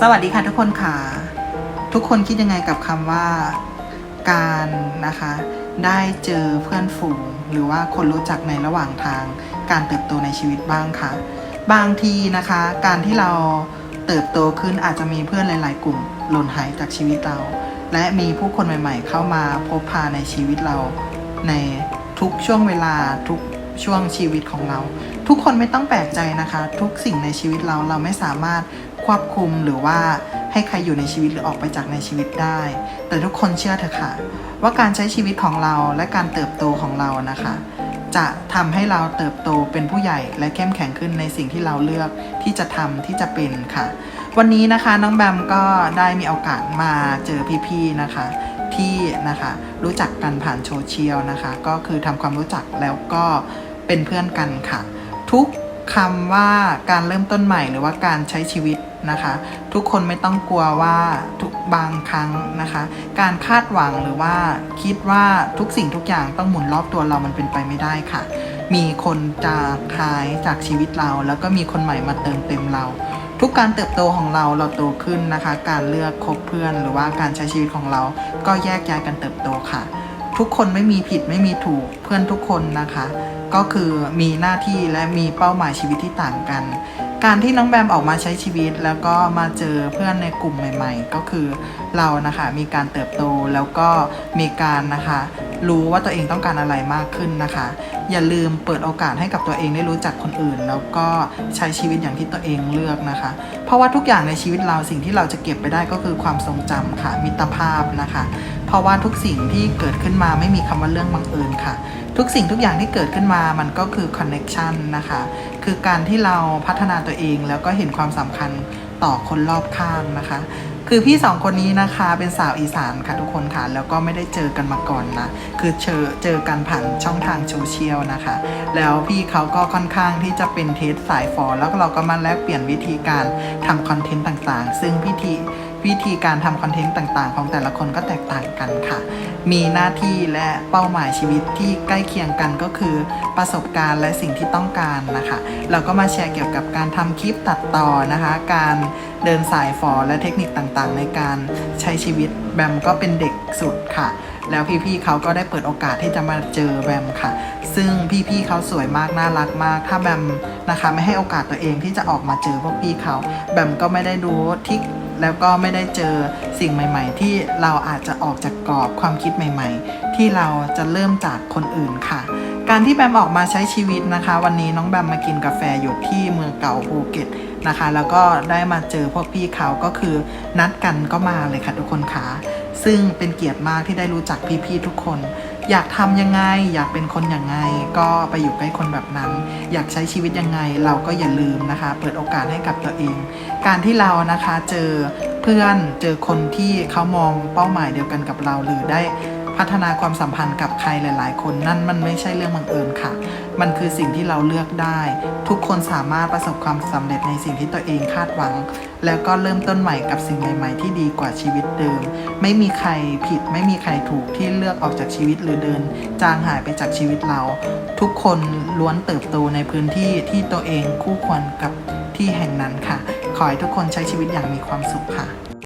สวัสดีค่ะทุกคนค่ะ ทุกคนคิดยังไงกับคำว่าการนะคะ ได้เจอเพื่อนฝูง หรือว่าคนรู้จักในระหว่างทาง การเติบโตในชีวิตบ้างคะบางทีนะคะ การที่เราเติบโตขึ้นอาจจะมีเพื่อนหลาย ๆ กลุ่มหล่นหายจากชีวิตเรา และมีผู้คนใหม่ ๆ เข้ามาพบพาในชีวิตเรา ในทุกช่วงเวลาทุกช่วงชีวิตของเรา ทุกคนไม่ต้องแปลกใจนะคะ ทุกสิ่งในชีวิตเราเราไม่สามารถ ควบคุมหรือว่าให้ใครอยู่ในชีวิตหรือออกไปจากในชีวิตได้ แต่ทุกคนเชื่อเถอะค่ะ ว่าการใช้ชีวิตของเราและการเติบโตของเรานะคะ จะทำให้เราเติบโตเป็นผู้ใหญ่และเข้มแข็งขึ้นในสิ่งที่เราเลือกที่จะทำที่จะเป็นค่ะ วันนี้นะคะน้องแบมก็ได้มีโอกาสมาเจอพี่ๆนะคะที่นะคะรู้จักกันผ่านโซเชียลนะคะ ก็คือทำความรู้จักแล้วก็เป็นเพื่อนกันค่ะ ทุก คำว่าการเริ่มต้นใหม่หรือว่าการใช้ชีวิตนะคะ ทุกคนไม่ต้องกลัวว่าทุกบางครั้งนะคะ การคาดหวังหรือว่าคิดว่าทุกสิ่งทุกอย่างต้องหมุนรอบตัวเรามันเป็นไปไม่ได้ค่ะ มีคนจะหายจากชีวิตเรา แล้วก็มีคนใหม่มาเติมเต็มเรา ทุกการเติบโตของเราเราโตขึ้นนะคะ การเลือกคบเพื่อน หรือว่าการใช้ชีวิตของเรา ก็แยกย้ายกันเติบโตค่ะ ทุกคนไม่มีผิดไม่มีถูกเพื่อนทุกคนนะคะ ก็คือมีหน้าที่และมีเป้าหมายชีวิตที่ต่างกัน การที่น้องแบมออกมาใช้ชีวิต แล้วก็มาเจอเพื่อนในกลุ่มใหม่ ๆ ก็คือเรานะคะมีการเติบโตแล้วก็มีการนะคะ รู้ว่าตัวเองต้องการอะไรมากขึ้นนะคะ อย่าลืมเปิดโอกาสให้กับตัวเองได้รู้จักคนอื่น แล้วก็ใช้ชีวิตอย่างที่ตัวเองเลือกนะคะ เพราะว่าทุกอย่างในชีวิตเราสิ่งที่เราจะเก็บไปได้ก็คือความทรงจำค่ะมิตรภาพนะคะ เพราะว่าทุกสิ่งที่เกิดขึ้นมาไม่มีคำว่าเรื่องบังเอิญค่ะ ทุกสิ่งทุกอย่างที่เกิดขึ้นมามันก็คือคอนเน็ชันนะคะคือการที่เราพัฒนาตัวเองแล้วก็เห็นความสำคัญ ต่อคนรอบข้างนะคะ คือพี่สองคนนี้นะคะเป็นสาวอีสานค่ะทุกคนค่ะ แล้วก็ไม่ได้เจอกันมาก่อนนะ คือเจอเจอกันผ่านช่องทางโซเชียลนะคะ แล้วพี่เขาก็ค่อนข้างที่จะเป็นเทสสายฟอแล้วเราก็มาแลกเปลี่ยนวิธีการทำคอนเทนต์ต่างๆ ซึ่งพิธี วิธีการทำคอนเทนต์ต่างๆ ของแต่ละคนก็แตกต่างกันค่ะ มีหน้าที่และเป้าหมายชีวิตที่ใกล้เคียงกันก็คือประสบการณ์และสิ่งที่ต้องการนะคะ เราก็มาแชร์เกี่ยวกับการทำคลิปตัดต่อนะคะ การเดินสายฟอและเทคนิคต่างๆ ในการใช้ชีวิตแบมก็เป็นเด็กสุดค่ะ แล้วพี่ๆเขาก็ได้เปิดโอกาสที่จะมาเจอแบมค่ะ ซึ่งพี่ๆเขาสวยมากน่ารักมาก ถ้าแบมนะคะไม่ให้โอกาสตัวเองที่จะออกมาเจอพวกพี่เขาแบมก็ไม่ได้รู้ทิก แล้วก็ไม่ได้เจอสิ่งใหม่ ๆ ที่เราอาจจะออกจากกรอบความคิดใหม่ ๆ ที่เราจะเริ่มจากคนอื่นค่ะ การที่แบมออกมาใช้ชีวิตนะคะ วันนี้น้องแบมมากินกาแฟอยู่ที่เมืองเก่าภูเก็ตนะคะ แล้วก็ได้มาเจอพวกพี่เขาก็คือนัดกันก็มาเลยค่ะทุกคนค่ะซึ่งเป็นเกียรติมากที่ได้รู้จักพี่ๆทุกคน อยากทำยังไง อยากเป็นคนยังไง ก็ไปอยู่ใกล้คนแบบนั้น อยากใช้ชีวิตยังไง เราก็อย่าลืมนะคะ เปิดโอกาสให้กับตัวเอง การที่เรานะคะเจอเพื่อนเจอคนที่เขามองเป้าหมายเดียวกันกับเราหรือได้ พัฒนาความสัมพันธ์กับใครหลาย ๆ คนนั่นมันไม่ใช่เรื่องบังเอิญค่ะ มันคือสิ่งที่เราเลือกได้ ทุกคนสามารถประสบความสำเร็จในสิ่งที่ตัวเองคาดหวัง แล้วก็เริ่มต้นใหม่กับสิ่งใหม่ ๆ ที่ดีกว่าชีวิตเดิม ไม่มีใครผิด ไม่มีใครถูกที่เลือกออกจากชีวิตหรือเดิน จางหายไปจากชีวิตเรา ทุกคนล้วนเติบโตในพื้นที่ที่ตัวเองคู่ควรกับที่แห่งนั้นค่ะ ขอให้ทุกคนใช้ชีวิตอย่างมีความสุขค่ะ